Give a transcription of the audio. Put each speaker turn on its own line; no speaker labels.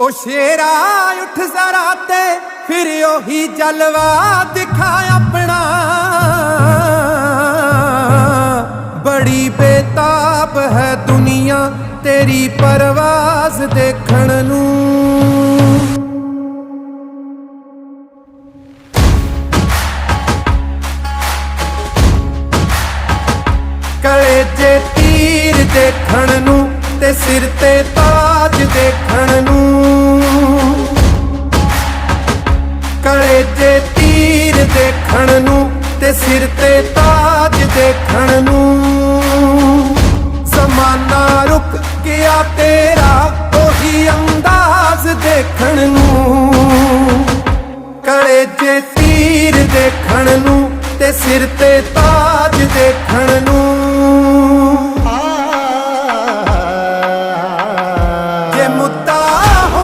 ਉਹ ਸ਼ੇਰਾ ਉੱਠ ਜ਼ਰਾ ਤੇ ਫਿਰ ਉਹੀ ਜਲਵਾ ਦਿਖਾ ਆਪਣਾ। ਬੜੀ ਬੇਤਾਬ ਹੈ ਦੁਨੀਆ ਤੇਰੀ ਪਰਵਾਜ਼ ਦੇਖਣ ਨੂੰ। ਕਲੇ ਜੇ ਤੀਰ ਦੇਖਣ ਨੂੰ ਤੇ ਸਿਰ ਤੇ ਤਾ ਰਾਜ ਦੇਖਣ ਨੂੰ। ਕਲੇ ਤੇ ਤੀਰ ਦੇਖਣ ਨੂੰ ਤੇ ਸਿਰ ਤੇ ਤਾਜ ਦੇਖਣ ਨੂੰ। ਜ਼ਮਾਨਾ ਰੁਕ ਗਿਆ ਤੇਰਾ, ਉਹੀ ਅੰਦਾਜ਼ ਦੇਖਣ ਨੂੰ। ਕਲੇ ਤੇ ਤੀਰ ਦੇਖਣ ਨੂੰ ਤੇ ਸਿਰ ਤੇ